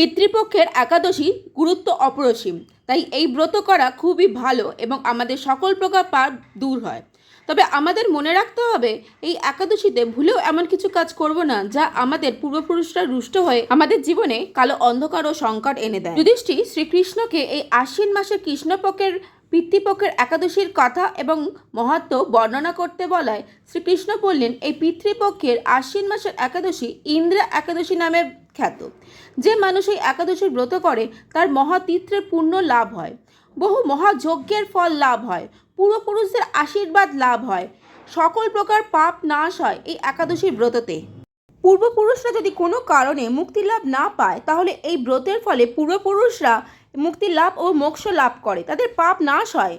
পিতৃপক্ষের একাদশী গুরুত্ব অপরসীম। তাই এই ব্রত করা খুবই ভালো এবং আমাদের সকল প্রকার পাপ দূর হয়। তবে আমাদের মনে রাখতে হবে, এই একাদশীতে ভুলেও এমন কিছু কাজ করব না যা আমাদের পূর্বপুরুষরা রুষ্ট হয়ে আমাদের জীবনে কালো অন্ধকার ও সংকট এনে দেয়। যুধিষ্ঠি শ্রীকৃষ্ণকে এই আশ্বিন মাসে কৃষ্ণপক্ষের পিতৃপক্ষের একাদশীর কথা এবং মহাত্ম বর্ণনা করতে বলায় শ্রীকৃষ্ণ বললেন, এই পিতৃপক্ষের আশ্বিন মাসের একাদশী ইন্দ্রা একাদশী নামে খ্যাত যে মানুষ এই একাদশীর ব্রত করে, তার মহাতীর্থের পূর্ণ লাভ হয়। বহু মহাযজ্ঞের ফল লাভ হয় পূর্বপুরুষদের আশীর্বাদ লাভ হয়। সকল প্রকার পাপ নাশ হয় এই একাদশীর ব্রততে। পূর্বপুরুষরা যদি কোনো কারণে মুক্তি লাভ না পায়, তাহলে এই ব্রতের ফলে পূর্বপুরুষরা মুক্তি লাভ ও মোক্ষ লাভ করে, তাদের পাপ নাশ হয়।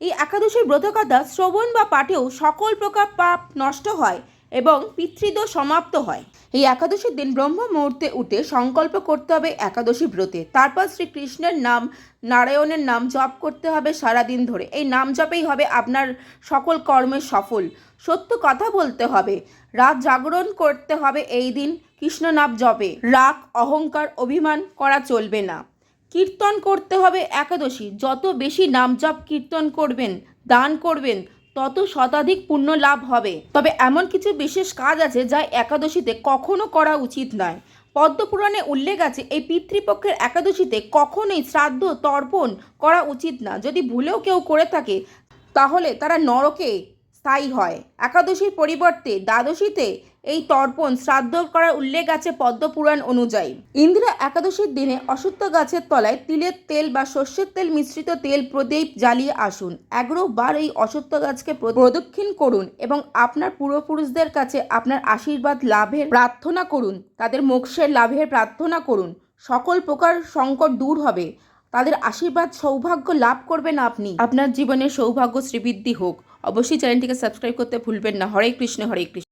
এই একাদশীর ব্রতকথা শ্রবণ বা পাঠেও সকল প্রকার পাপ নষ্ট হয়। এবং পিতৃদোষ সমাপ্ত হয়। এই একাদশীর দিন ব্রহ্ম মুহূর্তে উঠে সংকল্প করতে হবে একাদশী ব্রতে। তারপর শ্রীকৃষ্ণের নাম, নারায়ণের নাম জপ করতে হবে সারাদিন ধরে। এই নাম জপেই হবে আপনার সকল কর্মের সফল। সত্য কথা বলতে হবে। রাত জাগরণ করতে হবে এই দিন কৃষ্ণ নাম জপে। রাগ, অহংকার, অভিমান করা চলবে না। কীর্তন করতে হবে একাদশী। যত বেশি নাম জপ, কীর্তন করবেন, দান করবেন তত শতাধিক পুণ্য লাভ হবে। তবে এমন কিছু বিশেষ কাজ আছে যা একাদশীতে কখনো করা উচিত নয়। পদ্মপুরাণে উল্লেখ আছে, এই পিতৃপক্ষের একাদশীতে কখনোই শ্রাদ্ধ তর্পণ করা উচিত না। যদি ভুলেও কেউ করে থাকে, তাহলে তারা নরকে স্থায়ী হয়। একাদশীর পরিবর্তে দ্বাদশীতে এই তর্পণ শ্রাদ্ধ করার উল্লেখ আছে পদ্মপুরাণ অনুযায়ী। ইন্দিরা একাদশীর দিনে অসত্য গাছের তলায় তিলের তেল বা সর্ষের তেল মিশ্রিত তেল প্রদীপ জ্বালিয়ে আসুন। এগারো বার এই অসত্য গাছকে প্র- প্রদক্ষিণ করুন এবং আপনার পূর্বপুরুষদের কাছে আপনার আশীর্বাদ লাভের প্রার্থনা করুন। তাদের মোক্ষের লাভের প্রার্থনা করুন। সকল প্রকার সংকট দূর হবে। তাদের আশীর্বাদ সৌভাগ্য লাভ করবেন আপনি। আপনার জীবনে সৌভাগ্য শ্রীবৃদ্ধি হোক। অবশ্যই চ্যানেলটিকে সাবস্ক্রাইব করতে ভুলবেন না। হরে কৃষ্ণ হরে কৃষ্ণ।